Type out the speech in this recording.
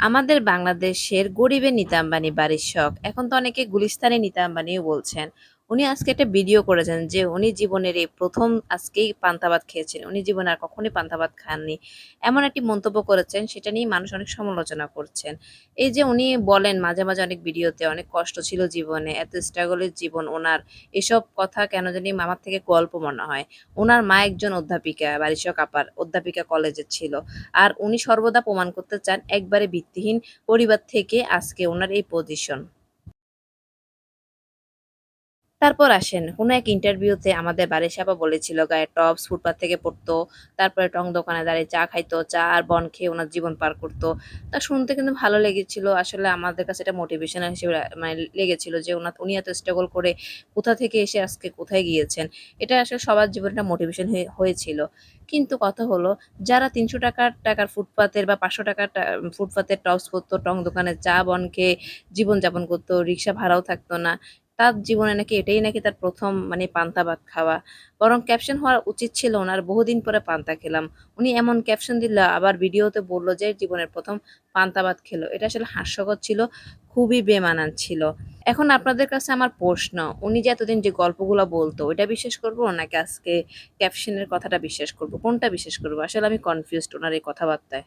আমাদের বাংলাদেশের গরিবের নিতা আম্বানি বাড়ির শখ। এখন তো অনেকে গুলিস্তানে নিতা আম্বানিও বলছেন। উনি আজকে একটা ভিডিও করেছেন যে উনি জীবনের এই ১ম আজকেই পান্তা ভাত খেয়েছেন। উনি জীবনে আর কখনোই পান্তা ভাত খাননি। এমন একটি মন্তব্য করেছেন সেটা নিয়ে মানুষ অনেক সমালোচনা করছেন। এই যে উনি বলেন মাঝে, মাঝে অনেক ভিডিওতে অনেক কষ্ট ছিল জীবনে, এত স্ট্রাগলের জীবন ওনার এসব কথা কেন জানি মামার থেকে গল্প মনে হয়। উনার মা একজন অধ্যাপিকা, বারিশক আপার অধ্যাপিকা কলেজের ছিল। আর উনি সর্বদা প্রমাণ করতে চান একবারে ভিত্তিহীন পরিবার থেকে আজকে ওনার এই পজিশন। তারপর আসেন কোনো এক ইন্টারভিউতে আমাদের বাড়ির সাপা বলেছিল গায়ে টপস ফুটপাত থেকে পড়তো। তারপরে টং দোকানে দাঁড়িয়ে চা খাইতো। চা আর বন খেয়ে ওনার জীবন পার করতো। তা শুনতে কিন্তু ভালো লেগেছিল। আসলে আমাদের কাছে এটা মোটিভেশনাল হিসেবে মানে লেগেছিল যে ওনার উনি এত স্ট্রাগল করে কোথা থেকে এসে আজকে কোথায় গিয়েছেন। এটা আসলে সবার জীবনে একটা মোটিভেশন হয়ে হয়েছিল। কিন্তু কথা হলো যারা তিনশো টাকার টাকার ফুটপাতের বা পাঁচশো টাকার ফুটপাতের টপস পরতো, টং দোকানে চা বন খেয়ে জীবনযাপন করতো, রিক্সা ভাড়াও থাকতো না। তার জীবনে নাকি এটাই নাকি তার প্রথম মানে পান্তা ভাত খাওয়া। বরং ক্যাপশন হওয়া উচিত ছিল ওনার বহুদিন পরে পান্তা খেলাম। উনি এমন ক্যাপশন দিল আবার ভিডিওতে বলল যে জীবনের প্রথম পান্তা ভাত খেলো। এটা আসলে হাস্যকর ছিল, খুবই বেমানান ছিল। এখন আপনাদের কাছে আমার প্রশ্ন, উনি যে এতদিন যে গল্পগুলো বলতো ওইটা বিশ্বাস করব নাকি আজকে ক্যাপশনের কথাটা বিশ্বাস করব? কোনটা বিশ্বাস করব? আসলে আমি কনফিউজড ওনার এই কথাবার্তায়।